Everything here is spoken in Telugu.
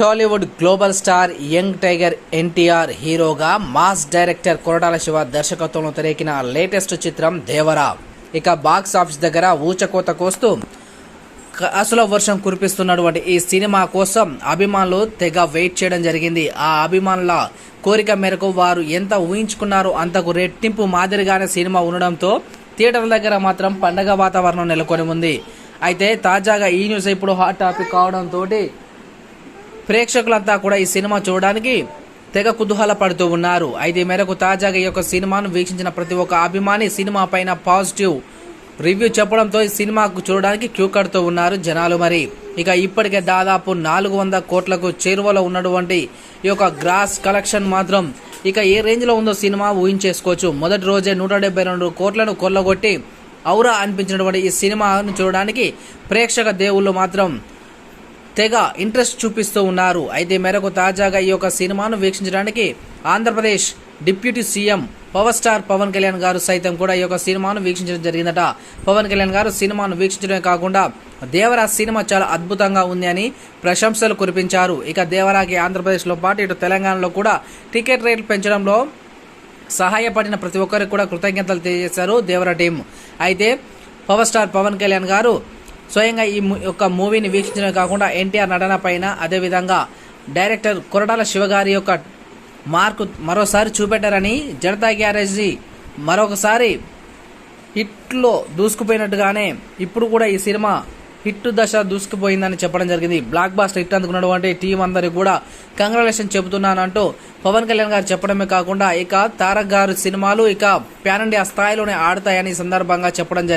Tollywood global star young tiger NTR హీరోగా మాస్ డైరెక్టర్ కొరటాల శివ దర్శకత్వంలో తెరకెక్కిన లేటెస్ట్ చిత్రం దేవరా ఇక బాక్స్ ఆఫీస్ దగ్గర ఊచకోత కోస్తూ అసలు వర్షం కురిపిస్తున్నటువంటి ఈ సినిమా కోసం అభిమానులు తెగ వెయిట్ చేయడం జరిగింది. ఆ అభిమానుల కోరిక మేరకు వారు ఎంత ఊహించుకున్నారో అంతకు రెట్టింపు మాదిరిగానే సినిమా ఉండడంతో థియేటర్ల దగ్గర మాత్రం పండగ వాతావరణం నెలకొని ఉంది. అయితే తాజాగా ఈ న్యూస్ ఇప్పుడు హాట్ టాపిక్ కావడంతో ప్రేక్షకులంతా కూడా ఈ సినిమా చూడడానికి తెగ కుతూహల పడుతూ ఉన్నారు. అయితే మేరకు తాజాగా ఈ యొక్క సినిమాను వీక్షించిన ప్రతి ఒక్క అభిమాని సినిమా పైన పాజిటివ్ రివ్యూ చెప్పడంతో ఈ సినిమాకు చూడడానికి క్యూ కడుతూ ఉన్నారు జనాలు మరి. ఇక ఇప్పటికే దాదాపు నాలుగు వంద కోట్లకు చేరువలో ఉన్నటువంటి ఈ యొక్క గ్రాస్ కలెక్షన్ మాత్రం ఇక ఏ రేంజ్లో ఉందో సినిమా ఊహించేసుకోవచ్చు. మొదటి రోజే నూట డెబ్బై రెండు కోట్లను కొల్లగొట్టి ఔరా అనిపించినటువంటి ఈ సినిమాను చూడడానికి ప్రేక్షక దేవుళ్ళు మాత్రం తెగ ఇంట్రెస్ట్ చూపిస్తూ ఉన్నారు. అయితే మేరకు తాజాగా ఈ యొక్క సినిమాను వీక్షించడానికి Andhra Pradesh deputy CM power star Pawan Kalyan garu సైతం కూడా ఈ యొక్క సినిమాను వీక్షించడం జరిగిందట. పవన్ కళ్యాణ్ గారు సినిమాను వీక్షించడమే కాకుండా దేవరా సినిమా చాలా అద్భుతంగా ఉంది అని ప్రశంసలు కురిపించారు. ఇక దేవరాకి ఆంధ్రప్రదేశ్లో పాటు ఇటు తెలంగాణలో కూడా టికెట్ రేట్లు పెంచడంలో సహాయపడిన ప్రతి ఒక్కరికి కూడా కృతజ్ఞతలు తెలియజేశారు దేవర టీం. అయితే పవర్ స్టార్ పవన్ కళ్యాణ్ గారు స్వయంగా ఈ యొక్క మూవీని వీక్షించడం కాకుండా ఎన్టీఆర్ నటన పైన అదేవిధంగా డైరెక్టర్ కొరటాల శివగారి యొక్క మార్కు మరోసారి చూపెట్టారని జనతా గ్యారేజీ మరొకసారి హిట్లో దూసుకుపోయినట్టుగానే ఇప్పుడు కూడా ఈ సినిమా హిట్ దశ దూసుకుపోయిందని చెప్పడం జరిగింది. బ్లాక్ బాస్టర్ హిట్ అందుకున్నటువంటి టీం అందరికి కూడా కంగ్రాచులేషన్ చెబుతున్నానంటూ పవన్ కళ్యాణ్ గారు చెప్పడమే కాకుండా ఇక తారక్ గారు సినిమాలు ఇక ప్యాన్ ఇండియా స్థాయిలోనే ఆడతాయని సందర్భంగా చెప్పడం జరిగింది